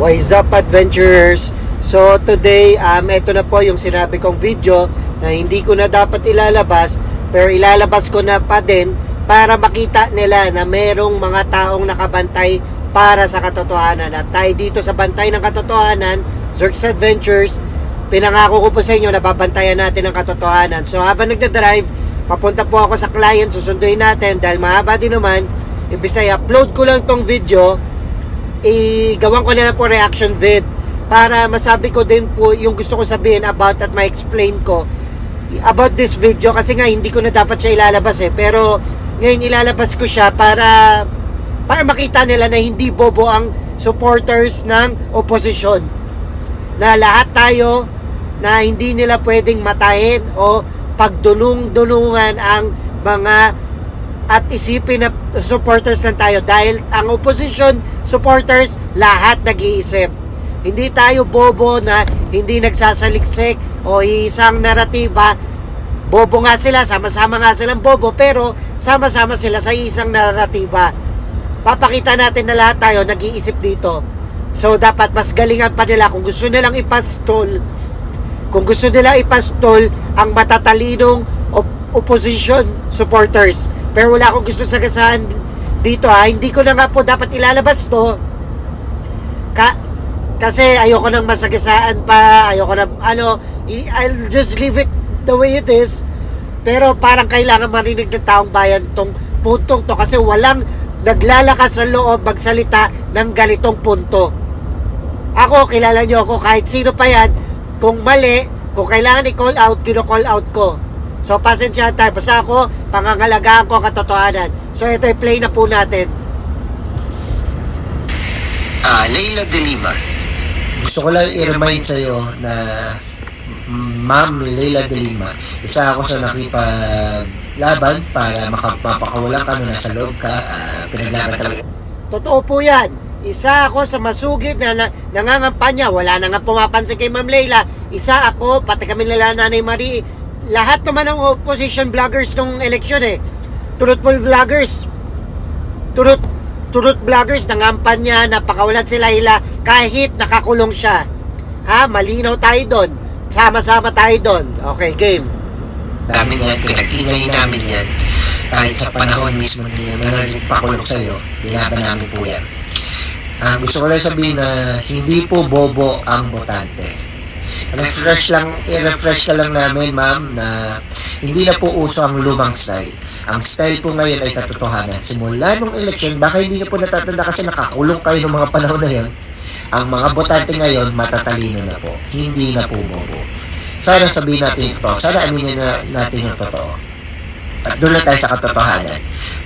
Wise Up Adventurers. So today, um, ito na po yung sinabi kong video na hindi ko na dapat ilalabas pero ilalabas ko na pa din para makita nila na merong mga taong nakabantay para sa katotohanan. At tayo dito sa bantay ng katotohanan, Zerks Adventures, pinangako ko po sa inyo na babantayan natin ang katotohanan. So habang nagda-drive, papunta po ako sa client, susunduin natin dahil mahaba din naman. Imbis ay upload ko lang tong video, igawan ko na lang po reaction vid para masabi ko din po yung gusto ko sabihin about at ma-explain ko about this video. Kasi nga hindi ko na dapat siya ilalabas eh. Pero ngayon ilalabas ko siya para para makita nila na hindi bobo ang supporters ng opposition na lahat tayo na hindi nila pwedeng matahin o pagdunong-dunungan ang mga at isipin na supporters lang tayo dahil ang opposition supporters lahat nag-iisip. Hindi tayo bobo na hindi nagsasaliksik o isang naratiba. Bobo nga sila, sama-sama nga silang bobo pero sama-sama sila sa isang naratiba. Papakita natin na lahat tayo nag-iisip dito. So dapat mas galingan pa nila kung gusto nilang ipastol kung gusto nila ipastol ang matatalinong op- opposition supporters. Pero wala akong gusto sagasahan dito ha. Hindi ko na nga po dapat ilalabas to. Ka kasi ayoko nang masagasaan pa, ayoko na ano, I'll just leave it the way it is. Pero parang kailangan marinig ng taong bayan tong puntong to kasi walang naglalakas sa loob magsalita ng ganitong punto. Ako, kilala nyo ako, kahit sino pa yan, kung mali, kung kailangan i-call out, kino-call out ko. So, pasensya tayo. Basta ako, pangangalagaan ko ang katotohanan. So, ito play na po natin. Ah, Leila de Lima. Gusto ko lang i-remind sa'yo na mm, Ma'am Leila de Lima, isa ako sa nakipaglaban para makapapakawalan ka na nasa loob ka. Ah, pinaglaban talaga. Totoo po yan. Isa ako sa masugid na, na nangangampanya. Wala na nga pumapansin kay Ma'am Leila. Isa ako, pati kami nila Nanay Marie. Lahat naman ng opposition vloggers nung eleksyon eh. Truthful vloggers. Truth, truth vloggers nangampanya na pakawalan sila ila kahit nakakulong siya. Ha? Malinaw tayo doon. Sama-sama tayo doon. Okay, game. Namin yan, pinag-ingay namin yan. Kahit sa panahon mismo hindi naman nagpakulong sa'yo, nilaban namin po yan. Ang gusto ko lang sabihin na hindi po bobo ang botante. Refresh lang, i-refresh ka lang namin, ma'am, na hindi na po uso ang lumang style. Ang style po ngayon ay katotohanan. Simula nung election, baka hindi na po natatanda kasi nakakulong kayo ng mga panahon na yun. Ang mga botante ngayon, matatalino na po. Hindi na po bobo. Sana sabihin natin ito. Sana aminin na natin yung totoo. At doon na tayo sa katotohanan.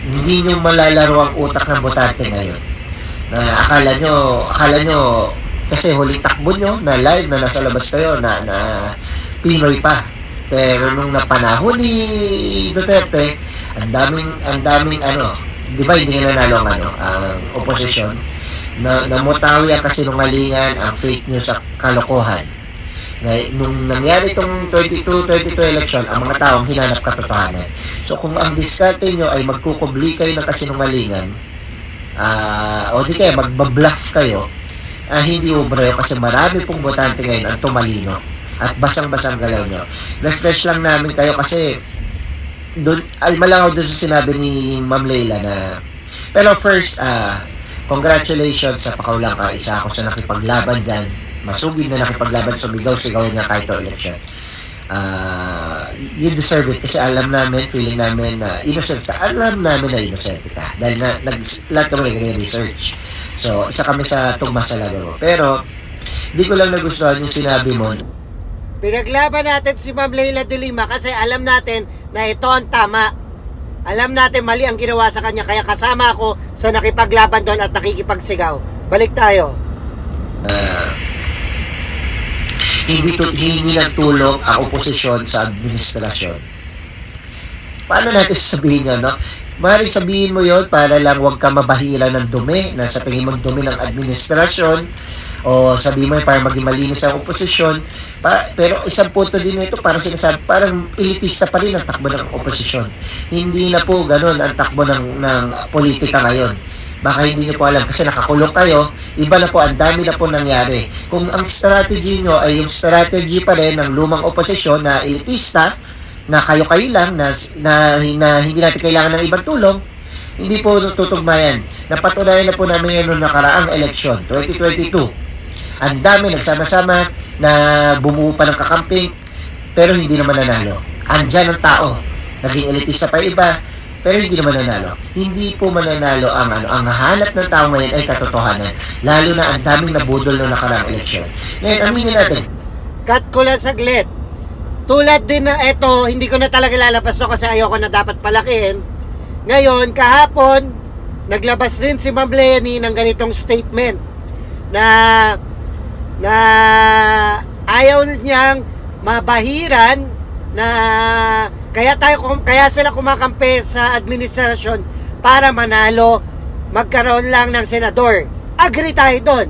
Hindi nyo malalaro ang utak ng botante ngayon. Na akala nyo, akala nyo, kasi huling takbo nyo na live na nasa labas kayo na, na Pinoy pa. Pero nung napanahon ni Duterte, ang daming, ang daming ano, di ba hindi nanalo ang ano, ang oposisyon, na namutawi ang kasinungalingan, ang fake news at kalokohan. Na, nung nangyari itong 22-22 election, ang mga taong hinanap katotohanan. So kung ang diskarte nyo ay magkukubli kayo ng kasinungalingan, ah o di kaya magbabluff kayo, ah, hindi yun kasi marami pong botante ngayon ang tumalino at basang-basang galaw nyo. Refresh lang namin kayo kasi doon, alma lang ako doon sa sinabi ni Ma'am Leila na pero first, ah, congratulations sa pakaulang ka. Isa ako sa nakipaglaban dyan. Masugid na nakipaglaban, sumigaw-sigaw niya kahit ito election. Ah, you deserve it kasi alam namin, feeling namin na innocent ka. Alam namin na innocent ka dahil na, nag, lahat kami nag-research. So, isa kami sa tugma sa laro. Pero, hindi ko lang nagustuhan yung sinabi mo Pinaglaban natin si Ma'am Leila de Lima kasi alam natin na ito ang tama. Alam natin mali ang ginawa sa kanya kaya kasama ako sa nakipaglaban doon at nakikipagsigaw. Balik tayo. Ah, hindi to hindi nagtulong ang oposisyon sa administrasyon. Paano natin sasabihin yun, no? Maaaring sabihin mo yon para lang wag ka mabahila ng dumi na sa tingin mong dumi ng administrasyon o sabihin mo yun para maging malinis ang oposisyon. Pa, pero isang punto din ito parang sinasabi, parang elitista pa rin ang takbo ng oposisyon. Hindi na po ganun ang takbo ng, ng politika ngayon. Baka hindi nyo po alam kasi nakakulong kayo, iba na po, ang dami na po nangyari. Kung ang strategy nyo ay yung strategy pa rin ng lumang oposisyon na elitista, na kayo-kayo lang, na, na, na hindi natin kailangan ng ibang tulong, hindi po tutugmayan. Napatunayan na po namin yan noong nakaraang eleksyon, 2022. Ang dami nagsama-sama na bumuo pa ng kakamping, pero hindi naman nanalo. Andyan ang tao. Naging elitista pa iba, pero hindi naman nanalo. Hindi po mananalo ang ano, ang hanap ng tao ngayon ay katotohanan. Lalo na ang daming nabudol noong nakaraang eleksyon. Ngayon, aminin natin, Cut ko lang saglit. Tulad din na ito, hindi ko na talaga lalabas to kasi ayoko na dapat palakihin. Ngayon, kahapon, naglabas din si Ma'am Lenny ng ganitong statement na na ayaw niyang mabahiran na kaya tayo kaya sila kumakampi sa administrasyon para manalo magkaroon lang ng senador. Agree tayo doon.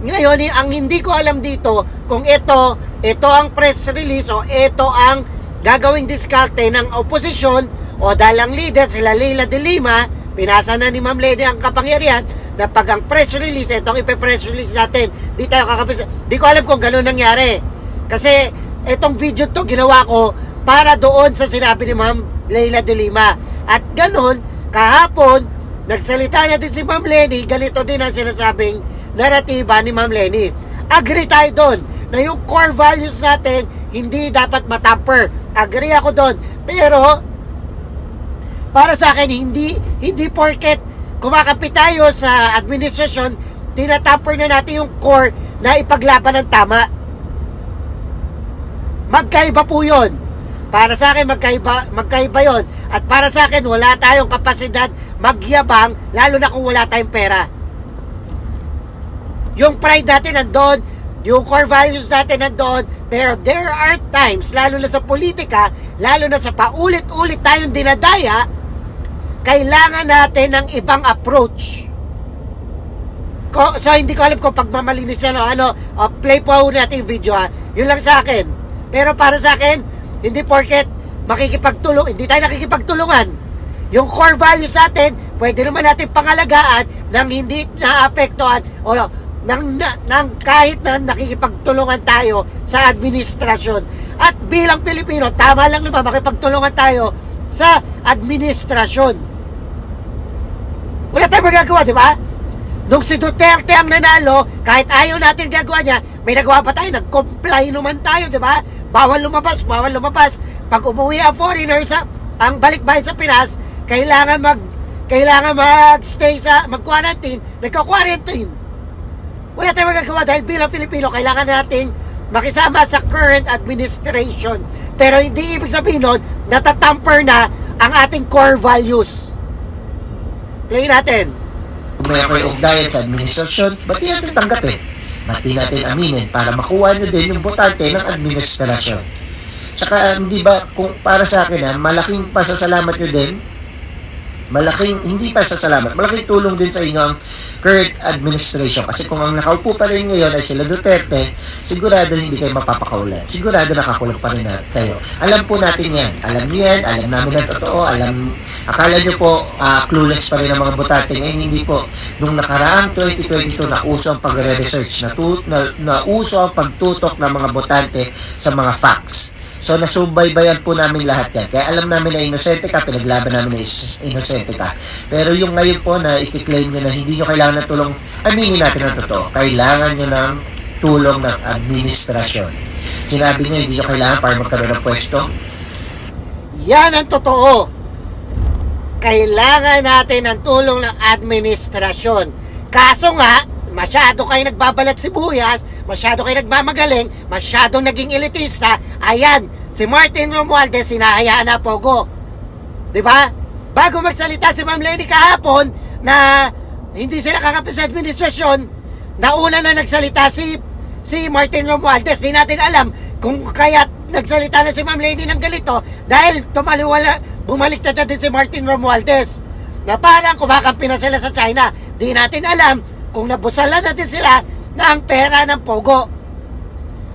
Ngayon, ang hindi ko alam dito kung ito, ito ang press release o ito ang gagawing diskarte ng oposisyon o dalang leader, sila Leila de Lima, pinasa na ni Ma'am Lady ang kapangyarihan na pag ang press release, itong ipe-press release natin, di tayo kakapis. Di ko alam kung gano'n nangyari. Kasi itong video to ginawa ko para doon sa sinabi ni Ma'am Leila de Lima. At gano'n, kahapon, nagsalita na din si Ma'am Lenny, ganito din ang sinasabing naratiba ni Ma'am Lenny. Agree tayo doon na yung core values natin hindi dapat matamper. Agree ako doon. Pero para sa akin hindi hindi porket kumakampi tayo sa administrasyon, tinatamper na natin yung core na ipaglaban ng tama. Magkaiba po 'yon. Para sa akin magkaiba magkaiba 'yon. At para sa akin wala tayong kapasidad magyabang lalo na kung wala tayong pera. Yung pride natin nandoon, yung core values natin nandoon, pero there are times, lalo na sa politika, lalo na sa paulit-ulit tayong dinadaya, kailangan natin ng ibang approach. Ko, so hindi ko alam kung pagmamalinis yan ano, play po natin yung video ha. Yun lang sa akin. Pero para sa akin, hindi porket makikipagtulong, hindi tayo nakikipagtulungan. Yung core values natin, pwede naman natin pangalagaan nang hindi naapektuhan o na, nang kahit na nakikipagtulungan tayo sa administrasyon. At bilang Pilipino, tama lang naman makipagtulungan tayo sa administrasyon. Wala tayong magagawa, di ba? Nung si Duterte ang nanalo, kahit ayaw natin gagawa niya, may nagawa pa tayo, nag-comply naman tayo, di ba? Bawal lumabas, bawal lumabas. Pag umuwi ang foreigner sa, ang balik bahay sa Pinas, kailangan mag, kailangan mag-stay sa, mag-quarantine, nagka-quarantine. Wala tayong magagawa dahil bilang Filipino, kailangan nating makisama sa current administration. Pero hindi ibig sabihin nun, natatamper na ang ating core values. Play natin. may ako'y ugnayan sa administrasyon, ba't natin tanggapin? Ba't natin aminin para makuha nyo din yung botante ng administrasyon? Tsaka, hindi ba, kung para sa akin, ha, malaking pasasalamat nyo din, malaking, hindi pa sa salamat, malaking tulong din sa inyo ang current administration. Kasi kung ang nakaupo pa rin ngayon ay sila Duterte, sigurado hindi kayo mapapakaulan. Sigurado nakakulong pa rin na kayo. Alam po natin yan. Alam niyo yan. Alam namin ang totoo. Alam, akala nyo po ah, clueless pa rin ang mga botante. Ngayon hindi po. Nung nakaraang 2022, nauso ang pagre-research. Na, na, nauso ang pagtutok ng mga botante sa mga facts. So, nasubaybayan po namin lahat yan. Kaya alam namin na inosente ka, pinaglaban namin na inosente ka. Pero yung ngayon po na i-claim nyo na hindi nyo kailangan ng tulong, aminin natin ang totoo. Kailangan nyo ng tulong ng administrasyon. Sinabi nyo, hindi nyo kailangan para magkaroon ng pwesto. Yan ang totoo. Kailangan natin ng tulong ng administrasyon. Kaso nga, masyado kayo nagbabalat sibuyas, masyado kayo nagmamagaling, masyadong naging elitista, ayan, si Martin Romualdez sinahayaan na pogo. 'Di ba? Bago magsalita si Ma'am Lenny kahapon na hindi sila kakapi sa administrasyon, nauna na nagsalita si si Martin Romualdez. Di natin alam kung kaya nagsalita na si Ma'am Lenny ng ganito dahil tumaliwala, bumalik na din si Martin Romualdez na parang kumakampi na sila sa China. Di natin alam kung nabusalan na din sila na ang pera ng Pogo.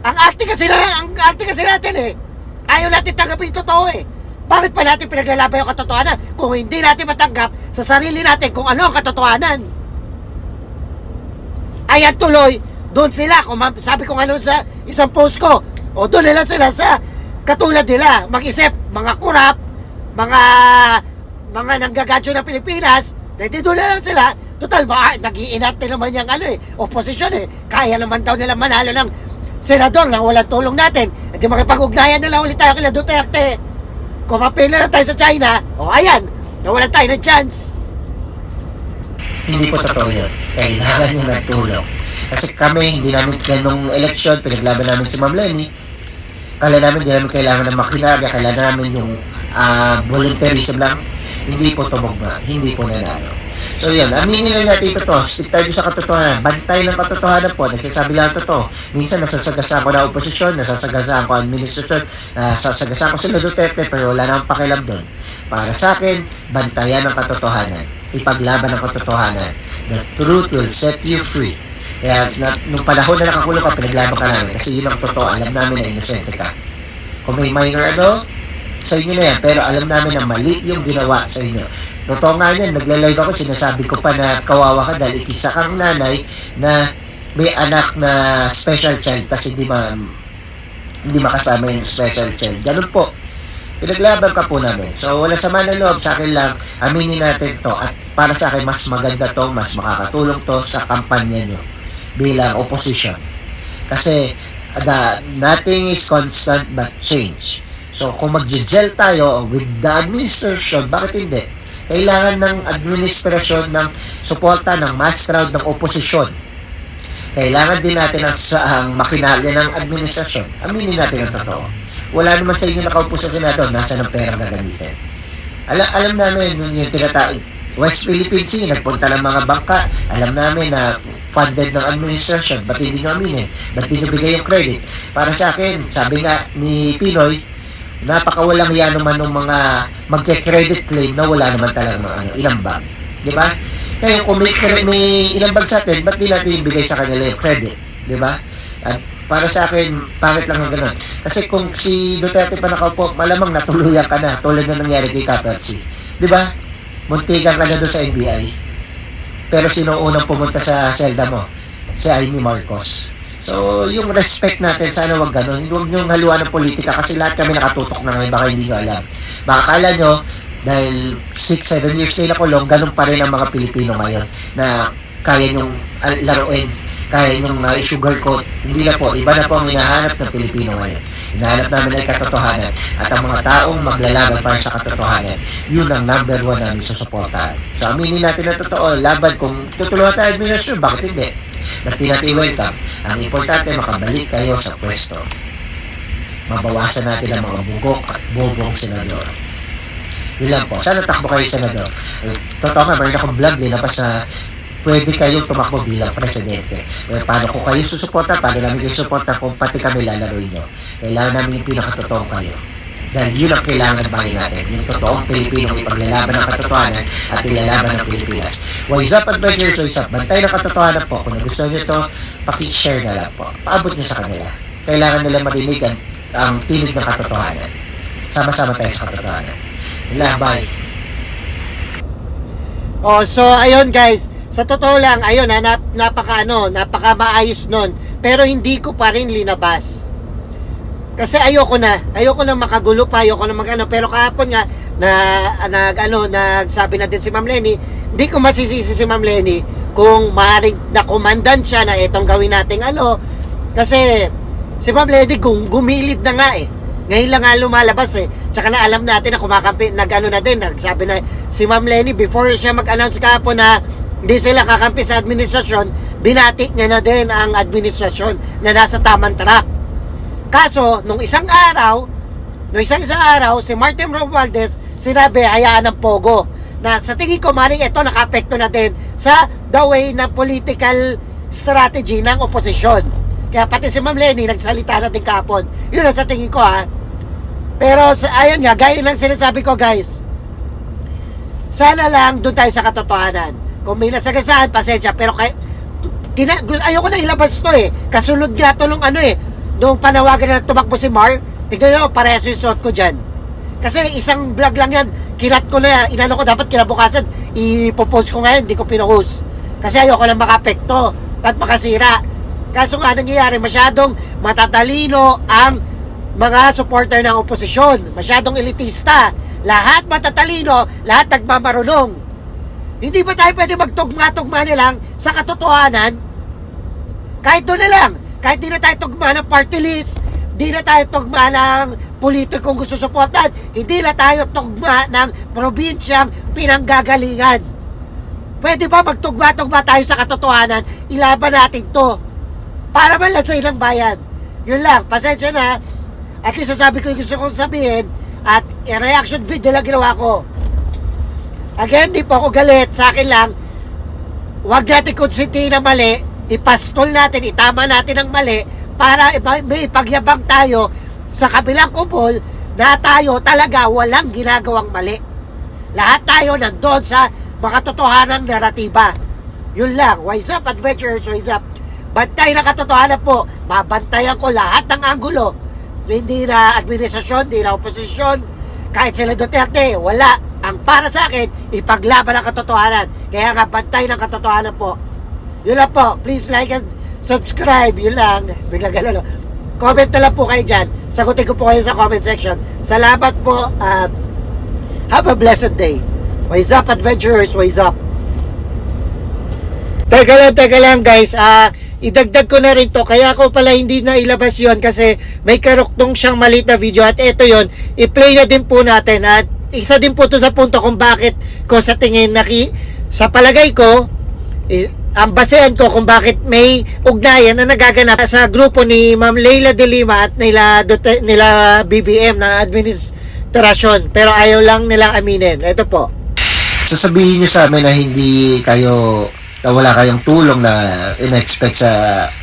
Ang arte kasi na, ang arte kasi natin eh. Ayaw natin tanggapin yung totoo eh. Bakit pa natin pinaglalaban yung katotohanan kung hindi natin matanggap sa sarili natin kung ano ang katotohanan? Ayan tuloy, doon sila, kung sabi ko ano sa isang post ko, o doon nila sila sa katulad nila, mag-isip, mga kurap, mga mga nanggagadyo ng Pilipinas, hindi doon na lang sila, total, ba, nag-iinat naman yung ano eh, oposisyon eh, kaya naman daw nila manalo ng senador na walang tulong natin, hindi makipag-ugnayan na lang ulit tayo kila Duterte. Kumapil na tayo sa China, o ayan, nawalan tayo ng chance. Hindi po totoo yun. Kailangan nyo ng tulong. Kasi kami, hindi namin ganong eleksyon, pinaglaban namin si Ma'am Lenny. Kala namin, hindi namin kailangan ng makinaga, kailangan namin yung ah, volunteerism lang. Hindi po tumugma, hindi po nanalo. So yun, aminin na natin ito to. Stick tayo sa katotohanan. Bantay ng katotohanan po. Nagsasabi lang ito to. Minsan nasasagasaan ko na oposisyon, nasasagasaan ko administrasyon, nasasagasaan ko sila Duterte, pero wala nang pakialam doon. Para sa akin, bantayan ng katotohanan. Ipaglaban ng katotohanan. The truth will set you free. Kaya na, nung panahon na nakakulong ka, pinaglaban ka namin. Kasi yun ang totoo. Alam namin na inosente ka. Kung may minor ano, sa inyo na yan. Pero alam namin na mali yung ginawa sa inyo. Totoo nga yan, nagla-live ako, sinasabi ko pa na kawawa ka dahil ikisa kang nanay na may anak na special child kasi hindi ma hindi makasama yung special child. Ganun po. Pinaglaban ka po namin. So, wala sama na loob sa akin lang. Aminin natin to. At para sa akin, mas maganda to, mas makakatulong to sa kampanya nyo bilang opposition. Kasi, the, nothing is constant but change. So, kung mag-gel tayo with the administration, bakit hindi? Kailangan ng administrasyon ng suporta ng mass crowd ng oposisyon. Kailangan din natin ang, ang makinalya ng administrasyon. Aminin natin ang totoo. Wala naman sa inyo nakaupo sa Senado, nasa ng pera gagamitin. Alam, alam namin yung, yung tinatawag, West Philippine Sea, nagpunta ng mga bangka. Alam namin na funded ng administration. Ba't hindi nyo aminin? Ba't hindi nyo bigay yung credit? Para sa akin, sabi nga ni Pinoy, napakawalang yan naman ng mga magke-credit claim na wala naman talaga mga ano, ilang bag. Di ba? Kaya kung may, may ilang bag sa atin, ba't di natin ibigay sa kanila yung credit? Di ba? At para sa akin, pangit lang ang ganun. Kasi kung si Duterte pa nakaupo, malamang natuluyan ka na, tulad na nangyari kay Kapersi. Di ba? Muntigan ka na doon sa NBI. Pero sino unang pumunta sa selda mo? Si Amy Marcos. So, yung respect natin, sana wag ganun. Huwag niyong haluan ng politika kasi lahat kami nakatutok na ngayon, baka hindi nyo alam. Baka kala nyo, dahil 6-7 years kayo nakulong, ganun pa rin ang mga Pilipino ngayon na kaya nyong laruin, kaya nyong uh, sugarcoat. Hindi na po, iba na po ang hinahanap ng Pilipino ngayon. Hinahanap namin ay katotohanan at ang mga taong maglalaban para sa katotohanan, yun ang number one namin susuportahan. So, aminin natin na totoo, laban kung tutulungan tayo administrasyon, bakit hindi? Ba't di natin welcome? Ang importante, makabalik kayo sa pwesto. Mabawasan natin ang mga bugok at bobong senador. Yun lang po. Sana takbo kayo senador. Totoo nga, meron akong vlog din na pwede kayong tumakbo bilang presidente. Eh, paano ko kayo susuporta? Paano namin kayo susuporta kung pati kami lalaroin nyo? Kailangan namin yung pinakatotoong kayo. Dahil yun ang kailangan ng bayan natin. Yung totoong Pilipinong ipaglalaban ng katotohanan at ilalaban ng Pilipinas. Wise up adventures, wise up. Bantay ng katotohanan po. Kung nagustuhan nyo to, pakishare na lang po. Paabot nyo sa kanila. Kailangan nila marinig ang, ang tinig ng katotohanan. Sama-sama tayo sa katotohanan. Wala, bye. Oh, so ayun guys, sa totoo lang, ayun ha, nap, napaka ano, napaka maayos nun. Pero hindi ko pa rin linabas. Kasi ayoko na, ayoko na makagulo pa, ayoko na magano. Pero kahapon nga, na, nag, ano, nagsabi na din si Ma'am Lenny, hindi ko masisisi si Ma'am Lenny kung maaaring nakumandan siya na itong gawin nating ano. Kasi si Ma'am Lenny gum, gumilid na nga eh. Ngayon lang nga lumalabas eh. Tsaka na alam natin na kumakampi, nag-ano na din, nagsabi na si Ma'am Lenny before siya mag-announce kahapon na hindi sila kakampi sa administrasyon, binati niya na din ang administrasyon na nasa tamang track. Kaso, nung isang araw, nung isang isang araw, si Martin Romualdez sinabi, hayaan ng Pogo. Na sa tingin ko, maring ito nakapekto na din sa the way na political strategy ng oposisyon. Kaya pati si Ma'am Lenny nagsalita na din kapon. Yun ang sa tingin ko ha. Pero ayun nga, gaya lang sinasabi ko guys. Sana lang doon tayo sa katotohanan. Kung may nasagasaan, pasensya. Pero kay, tina, gu- ayoko na ilabas to eh. Kasunod nga to nung ano eh. Nung panawagan na tumakbo si Mar, tignan nyo, parehas yung suot ko dyan. Kasi isang vlog lang yan, kilat ko na, inano ko, dapat kinabukasan, ipopost ko ngayon, hindi ko pinuhus. Kasi ayoko lang makapekto at makasira. Kaso nga nangyayari, masyadong matatalino ang mga supporter ng oposisyon. Masyadong elitista. Lahat matatalino, lahat nagmamarunong. Hindi ba tayo pwede magtugma-tugma na lang sa katotohanan? Kahit doon na lang. Kahit di na tayo tugma ng party list, di na tayo tugma ng politikong gusto suportan, hindi na tayo tugma ng probinsyang pinanggagalingan. Pwede ba magtugma-tugma tayo sa katotohanan? Ilaban natin to. Para man lang sa ilang bayan. Yun lang, pasensya na. At least sasabi ko yung gusto kong sabihin at reaction video lang ginawa ko. Again, di po ako galit. Sa akin lang, huwag natin konsintihin na mali. Ipastol natin, itama natin ang mali para may ipagyabang tayo sa kabilang kubol na tayo talaga walang ginagawang mali. Lahat tayo nandun sa makatotohanang naratiba. Yun lang. Wise up, adventurers, wise up. Bantay na katotohanan po. Babantayan ko lahat ng anggulo. Hindi na administrasyon, hindi na oposisyon. Kahit sila Duterte, wala. Ang para sa akin, ipaglaban ang katotohanan. Kaya nga, bantay ng katotohanan po. Yun lang po. Please like and subscribe. Yun lang. Bigla gano'n. Comment na lang po kayo dyan. Sagutin ko po kayo sa comment section. Salamat po at have a blessed day. Wise up, adventurers. Wise up. Teka lang, teka lang guys. Ah, idagdag ko na rin to. Kaya ako pala hindi na ilabas yon kasi may karuktong siyang maliit na video. At ito yon i-play na din po natin. At isa din po to sa punto kung bakit ko sa tingin naki sa palagay ko eh, ang basehan ko kung bakit may ugnayan na nagaganap sa grupo ni Ma'am Leila de Lima at nila, Dute- nila BBM na administrasyon pero ayaw lang nila aminin ito po sasabihin nyo sa amin na hindi kayo na wala kayong tulong na in-expect sa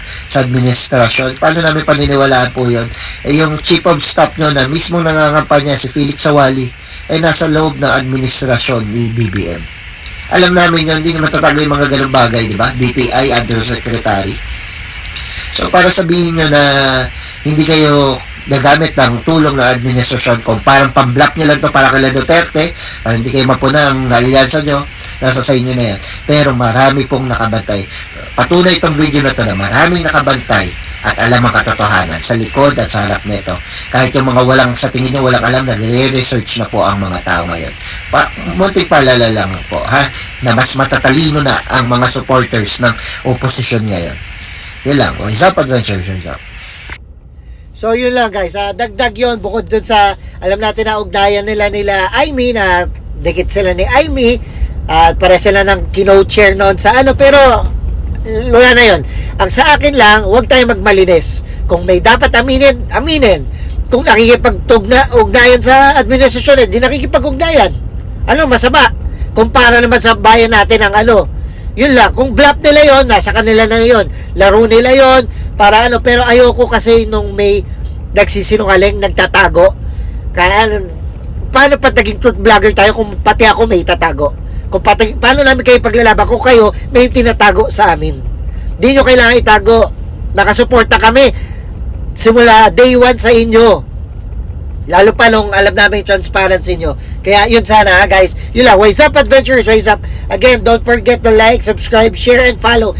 sa administrasyon. Paano namin paniniwalaan po yun? Eh, yung chief of staff nyo na mismo nangangampanya si Felix Sawali ay nasa loob ng administrasyon ni BBM. Alam namin yun, hindi naman tatago yung mga ganung bagay, di ba? DTI, Undersecretary. So, para sabihin nyo na hindi kayo nagamit ng tulong ng administrasyon kung parang pamblock nyo lang to para kay Duterte, para hindi kayo mapuna ang nalilansa nyo, nasa sa inyo na yan. Pero marami pong nakabantay. Patunay itong video na to na maraming nakabantay at alam ang katotohanan sa likod at sa harap nito. Kahit yung mga walang, sa tingin nyo walang alam na nire-research na po ang mga tao ngayon. Pa, muntik palala lang po, ha? Na mas matatalino na ang mga supporters ng oposisyon ngayon. Yun lang. What's up, adventure? What's up? So yun lang guys, ah, dagdag yon bukod dun sa alam natin na ugnayan nila nila Aimee na dikit sila ni Aimee at para sila ng kino-chair noon sa ano pero wala na yon. Ang sa akin lang, huwag tayo magmalinis. Kung may dapat aminin, aminin. Kung nakikipagtugna ugnayan sa administrasyon, hindi nakikipag-ugnayan. Ano masama? Kumpara naman sa bayan natin ang ano. Yun lang, kung bluff nila yon, nasa kanila na yon. Laro nila yon para ano, pero ayoko kasi nung may nagsisinungaling, nagtatago. Kaya, paano pa naging truth vlogger tayo kung pati ako may tatago? Kung pati, paano namin kayo paglalaban kung kayo may tinatago sa amin? Di nyo kailangan itago. Nakasuporta kami simula day one sa inyo. Lalo pa nung alam namin yung transparency nyo. Kaya yun sana ha guys. Yun lang. Wise up adventures. Wise up. Again, don't forget to like, subscribe, share, and follow.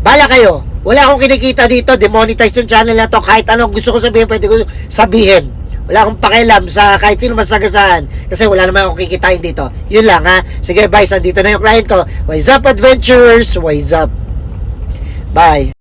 Bala kayo. Wala akong kinikita dito. Demonetize yung channel na to. Kahit anong gusto ko sabihin, pwede ko sabihin. Wala akong pakialam sa kahit sino masagasaan. Kasi wala naman akong kikitain dito. Yun lang ha. Sige, bye. Sandito na yung client ko. Wise up adventures. Wise up. Bye.